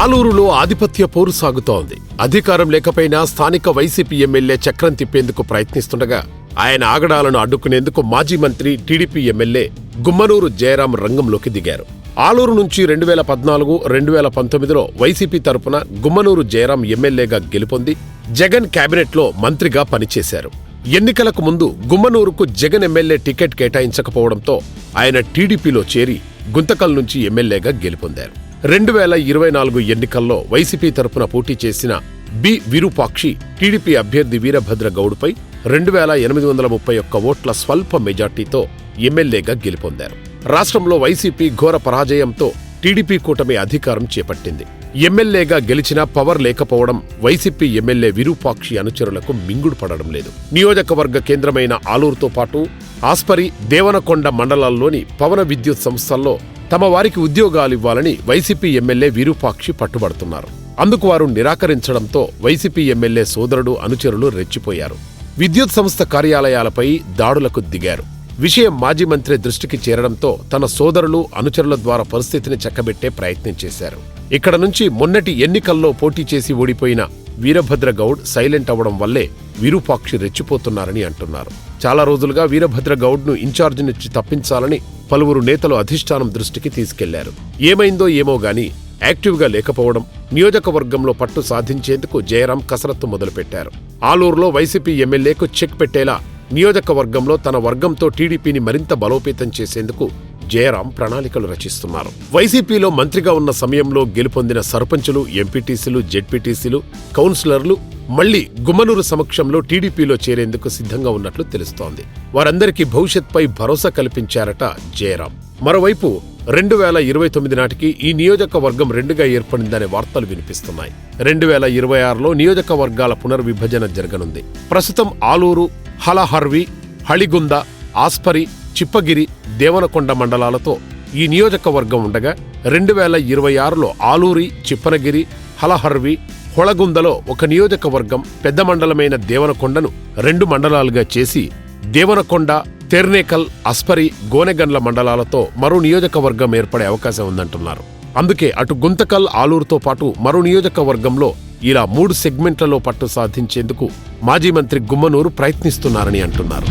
ఆలూరులో ఆధిపత్య పోరు సాగుతోంది. అధికారం లేకపోయినా స్థానిక వైసీపీ ఎమ్మెల్యే చక్రం తిప్పేందుకు ప్రయత్నిస్తుండగా ఆయన ఆగడాలను అడ్డుకునేందుకు మాజీ మంత్రి టీడీపీ ఎమ్మెల్యే గుమ్మనూరు జయరాం రంగంలోకి దిగారు. ఆలూరు నుంచి రెండు వేల పద్నాలుగు రెండు వేల పంతొమ్మిదిలో వైసీపీ తరపున గుమ్మనూరు జయరాం ఎమ్మెల్యేగా గెలుపొంది జగన్ కేబినెట్లో మంత్రిగా పనిచేశారు. ఎన్నికలకు ముందు గుమ్మనూరుకు జగన్ ఎమ్మెల్యే టికెట్ కేటాయించకపోవడంతో ఆయన టీడీపీలో చేరి గుంతకల్ నుంచి ఎమ్మెల్యేగా గెలుపొందారు. రెండు వేల ఇరవై నాలుగు ఎన్నికల్లో వైసీపీ తరపున పోటీ చేసిన బి. విరూపాక్షి టీడీపీ అభ్యర్థి వీరభద్ర గౌడ్పై రెండు వేల ఎనిమిది వందల ముప్పై ఒక్క ఓట్ల స్వల్ప మెజార్టీతో ఎమ్మెల్యేగా గెలుపొందారు. రాష్ట్రంలో వైసీపీ ఘోర పరాజయంతో టీడీపీ కూటమి అధికారం చేపట్టింది. ఎమ్మెల్యేగా గెలిచినా పవర్ లేకపోవడం వైసీపీ ఎమ్మెల్యే విరూపాక్షి అనుచరులకు మింగుడు పడడం లేదు. నియోజకవర్గ కేంద్రమైన ఆలూరుతో పాటు ఆస్పరి దేవనకొండ మండలాల్లోని పవన విద్యుత్ సంస్థల్లో తమ వారికి ఉద్యోగాలు ఇవ్వాలని వైసీపీ ఎమ్మెల్యే విరూపాక్షి పట్టుబడుతున్నారు. అందుకు వారు నిరాకరించడంతో వైసీపీ ఎమ్మెల్యే సోదరుడు అనుచరులు రెచ్చిపోయారు. విద్యుత్ సంస్థ కార్యాలయాలపై దాడులకు దిగారు. విషయం మాజీ మంత్రి దృష్టికి చేరడంతో తన సోదరులు అనుచరుల ద్వారా పరిస్థితిని చక్కబెట్టే ప్రయత్నం చేశారు. ఇక్కడ నుంచి మొన్నటి ఎన్నికల్లో పోటీ చేసి ఓడిపోయిన వీరభద్ర గౌడ్ సైలెంట్ అవ్వడం వల్లే విరూపాక్షి రెచ్చిపోతున్నారని అంటున్నారు. చాలా రోజులుగా వీరభద్ర గౌడ్ను ఇన్ఛార్జి నుంచి తప్పించాలని పలువురు నేతలు అధిష్టానం దృష్టికి తీసుకెళ్ళారు. ఏమైందో ఏమో గాని యాక్టివ్గా లేకపోవడం నియోజకవర్గంలో పట్టు సాధించేందుకు జయరాం కసరత్తు మొదలుపెట్టారు. ఆలూరులో వైసీపీ ఎమ్మెల్యేకు చెక్ పెట్టేలా నియోజకవర్గంలో తన వర్గంతో టీడీపీని మరింత బలోపేతం చేసేందుకు జయరాం ప్రణాళికలు రచిస్తున్నారు. వైసీపీలో మంత్రిగా ఉన్న సమయంలో గెలుపొందిన సర్పంచులు ఎంపీటీసీలు జెడ్పీటీసీలు కౌన్సిలర్లు మళ్ళీ గుమ్మనూరు సమక్షంలో టీడీపీలో చేరేందుకు సిద్ధంగా ఉన్నట్లు తెలుస్తోంది. వారందరికీ భవిష్యత్పై భరోసా కల్పించారట జయరాం. మరోవైపు రెండు వేల ఇరవై తొమ్మిది నాటికి ఈ నియోజకవర్గం రెండుగా ఏర్పడిందనే వార్తలు వినిపిస్తున్నాయి. రెండు వేల ఇరవై ఆరులో నియోజకవర్గాల పునర్విభజన జరగనుంది. ప్రస్తుతం ఆలూరు హలహర్వి హళిగుంద ఆస్పరి చిప్పగిరి దేవనకొండ మండలాలతో ఈ నియోజకవర్గం ఉండగా రెండు వేల ఇరవై ఆరులో ఆలూరి చిప్పనగిరి హలహర్వి హొళగుందలో ఒక నియోజకవర్గం పెద్ద మండలమైన దేవనకొండను రెండు మండలాలుగా చేసి దేవనకొండ తెర్నేకల్ అస్పరి గోనెగండ్ల మండలాలతో మరో నియోజకవర్గం ఏర్పడే అవకాశం ఉందంటున్నారు. అందుకే అటు గుంతకల్ ఆలూరుతో పాటు మరో నియోజకవర్గంలో ఇలా మూడు సెగ్మెంట్లలో పట్టు సాధించేందుకు మాజీ మంత్రి గుమ్మనూరు ప్రయత్నిస్తున్నారని అంటున్నారు.